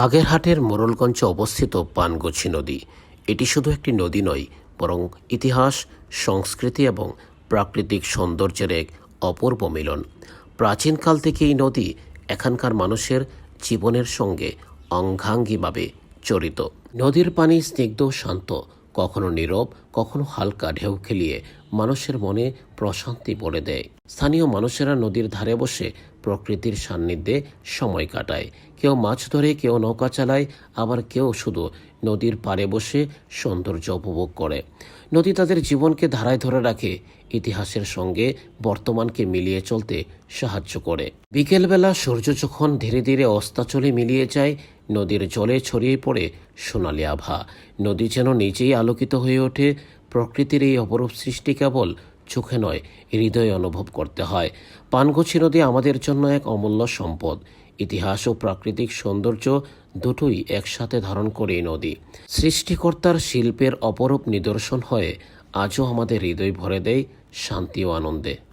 বাগেরহাটের মোরলগঞ্জে অবস্থিত পানগুছি নদী। এটি শুধু একটি নদী নয়, বরং ইতিহাস, সংস্কৃতি এবং প্রাকৃতিক সৌন্দর্যের এক অপূর্ব মিলন। প্রাচীনকাল থেকে এই নদী এখানকার মানুষের জীবনের সঙ্গে অঙ্গাঙ্গিভাবে জড়িত। নদীর পানি স্নিগ্ধ শান্ত কখনো নীরব, কখনো হালকা ঢেউ খেলিয়ে মানুষের মনে প্রশান্তি বলে দেয়। স্থানীয় মানুষেরা নদীর ধারে বসে প্রকৃতির সান্নিধ্যে সময় কাটায়। কেউ মাছ ধরে, কেউ নৌকা চালায়, আবার কেউ শুধু নদীর পাড়ে বসে সৌন্দর্য উপভোগ করে। নদী তাদের জীবনকে ধারায় ধরে রাখে। ইতিহাসের সঙ্গে বর্তমানকে মিলিয়ে চলতে সাহায্য করে। বিকেলবেলা সূর্য যখন ধীরে ধীরে অস্তাচলে মিলিয়ে যায়, নদীর জলে ছড়িয়ে পড়ে সোনালি আভা। নদী যেন নিজেই আলোকিত হয়ে ওঠে, প্রকৃতির এই অপরূপ সৃষ্টি কেবল চোখে নয়, হৃদয়ে অনুভব করতে হয়। পানগছি নদী আমাদের জন্য এক অমূল্য সম্পদ। ইতিহাস ও প্রাকৃতিক সৌন্দর্য দুটোই একসাথে ধারণ করে এই নদী। সৃষ্টিকর্তার শিল্পের অপরূপ নিদর্শন হয়ে আজও আমাদের হৃদয় ভরে দেয় শান্তি ও আনন্দে।